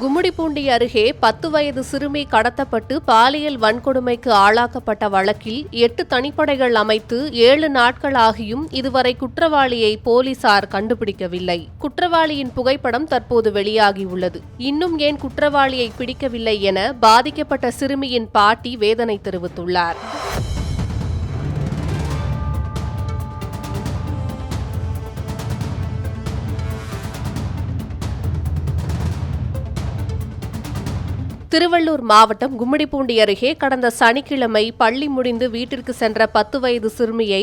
கும்மிடிப்பூண்டி அருகே பத்து வயது சிறுமி கடத்தப்பட்டு பாலியல் வன்கொடுமைக்கு ஆளாக்கப்பட்ட வழக்கில் எட்டு தனிப்படைகள் அமைத்து ஏழு நாட்களாகியும் இதுவரை குற்றவாளியை போலீசார் கண்டுபிடிக்கவில்லை. குற்றவாளியின் புகைப்படம் தற்போது வெளியாகியுள்ளது. இன்னும் ஏன் குற்றவாளியை பிடிக்கவில்லை என பாதிக்கப்பட்ட சிறுமியின் பாட்டி வேதனை தெரிவித்துள்ளார். திருவள்ளூர் மாவட்டம் கும்மிடிப்பூண்டி அருகே கடந்த சனிக்கிழமை பள்ளி முடிந்து வீட்டிற்கு சென்ற பத்து வயது சிறுமியை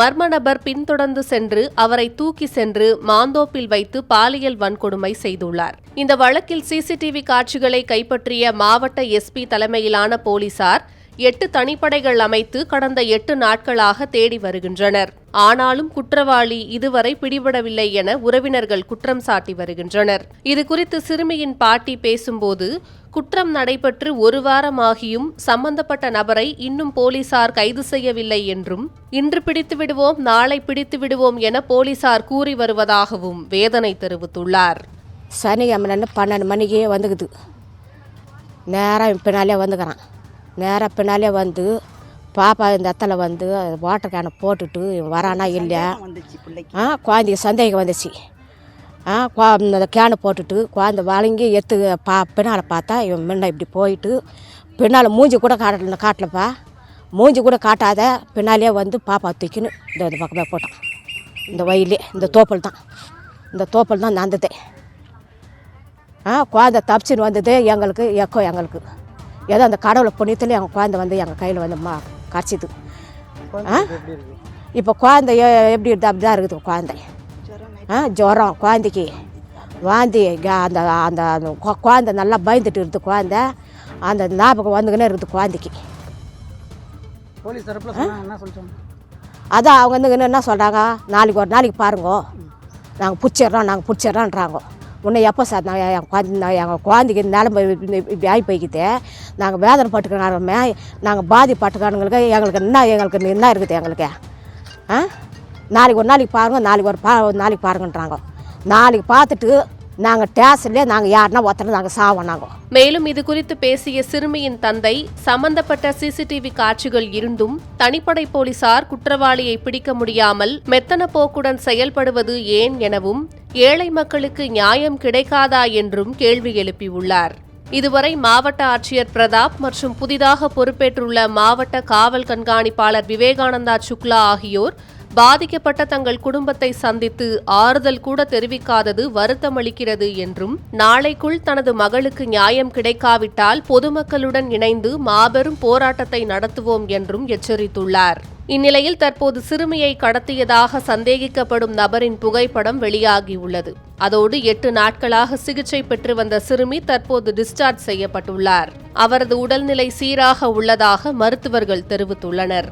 மர்ம நபர் பின்தொடர்ந்து சென்று அவரை தூக்கி சென்று மாந்தோப்பில் வைத்து பாலியல் வன்கொடுமை செய்துள்ளார். இந்த வழக்கில் சிசிடிவி காட்சிகளை கைப்பற்றிய மாவட்ட எஸ்பி தலைமையிலான போலீசார் எட்டு தனிப்படைகள் அமைத்து கடந்த எட்டு நாட்களாக தேடி வருகின்றனர். ஆனாலும் குற்றவாளி இதுவரை பிடிபடவில்லை என உறவினர்கள் குற்றம் சாட்டி வருகின்றனர். இதுகுறித்து சிறுமியின் பாட்டி பேசும்போது குற்றம் நடைபெற்று ஒரு வாரமாகியும் சம்பந்தப்பட்ட நபரை இன்னும் போலீசார் கைது செய்யவில்லை என்றும் இன்று பிடித்து விடுவோம் நாளை பிடித்து விடுவோம் என போலீசார் கூறி வருவதாகவும் வேதனை தெரிவித்துள்ளார். சனிக்கிழமை பன்னெண்டு மணிக்கே வந்துக்குது. நேரம் பின்னாலே வந்துக்கிறான். நேராக பின்னாலே வந்து பாப்பா இந்த இடத்துல வந்து வாட்டர் கேனை போட்டுட்டு இவன் வரானா இல்லையா? ஆ குழந்தைக்கு சந்தேகம் வந்துச்சு. ஆ குழ இந்த கேனை போட்டுட்டு குழந்தை வழங்கி எத்து பா பின்னால் பார்த்தா இவன் முன்ன இப்படி போயிட்டு பின்னால் மூஞ்சி கூட காட்டல காட்டலப்பா. மூஞ்சி கூட காட்டாத பின்னாலே வந்து பாப்பா தூக்கின்னு இந்த இந்த பக்கமே போட்டான். இந்த வயலே இந்த தோப்பல் தான். இந்த தோப்பல் தான் நடந்ததே. ஆ குழந்தை தப்பிச்சுன்னு வந்தது எங்களுக்கு எக்கோ எங்களுக்கு. ஏதோ அந்த கடவுளை புண்ணியத்தில் எங்கள் குழந்தை வந்து எங்கள் கையில் வந்து மா கரைச்சிது. ஆ? இப்போ குழந்தை எப்படி இருக்குது அப்படி தான் இருக்குது குழந்தை. ஆ ஜுரம். குழந்தைக்கு வாந்தி அந்த அந்த குழந்தை நல்லா பயந்துட்டு இருக்குது குழந்தை. அந்த ஞாபகம் வந்துக்கினே இருக்குது குழந்தைக்கு. போலீஸ் தரப்புல என்ன அதான் அவங்க வந்து என்ன சொல்கிறாங்க நாளைக்கு ஒரு நாளைக்கு பாருங்க. நாங்கள் பிடிச்சிட்றோம் நாங்கள் பிடிச்சிட்றோன்றாங்க. உன்னை எப்போ சார் நான் என் குழந்தை எங்கள் குழந்தைக்கு நிலம்பு இப்படி ஆகி போய்க்குது நாங்கள் வேதனை பட்டுக்கிறாருமே நாங்கள் பாதிப்பட்டுக்காரங்களுக்கு எங்களுக்கு என்ன எங்களுக்கு என்ன இருக்குது எங்களுக்கு? ஆ? நாளைக்கு ஒரு நாளைக்கு பாருங்க நாளைக்கு ஒரு பா ஒரு நாளைக்கு பாருங்கன்றாங்க. நாளைக்கு பார்த்துட்டு நாங்கள் டேஷன்லேயே நாங்கள் யாருன்னா ஒருத்தர் நாங்கள் சாவோம் நாங்கள் மேலும் இது குறித்து பேசிய சிறுமியின் தந்தை சம்பந்தப்பட்ட சிசிடிவி காட்சிகள் இருந்தும் தனிப்படை போலீசார் குற்றவாளியை பிடிக்க முடியாமல் மெத்தன போக்குடன் செயல்படுவது ஏன் எனவும் ஏழை மக்களுக்கு நியாயம் கிடைக்காதா என்றும் கேள்வி எழுப்பியுள்ளார். இதுவரை மாவட்ட ஆட்சியர் பிரதாப் மற்றும் புதிதாக பொறுப்பேற்றுள்ள மாவட்ட காவல் கண்காணிப்பாளர் விவேகானந்தா சுக்லா ஆகியோர் பாதிக்கப்பட்ட தங்கள் குடும்பத்தை சந்தித்து ஆறுதல் கூட தெரிவிக்காதது வருத்தமளிக்கிறது என்றும் நாளைக்குள் தனது மகளுக்கு நியாயம் கிடைக்காவிட்டால் பொதுமக்களுடன் இணைந்து மாபெரும் போராட்டத்தை நடத்துவோம் என்றும் எச்சரித்துள்ளார். இந்நிலையில் தற்போது சிறுமியை கடத்தியதாக சந்தேகிக்கப்படும் நபரின் புகைப்படம் வெளியாகியுள்ளது. அதோடு எட்டு நாட்களாக சிகிச்சை பெற்று வந்த சிறுமி தற்போது டிஸ்சார்ஜ் செய்யப்பட்டுள்ளார். அவரது உடல்நிலை சீராக உள்ளதாக மருத்துவர்கள் தெரிவித்துள்ளனர்.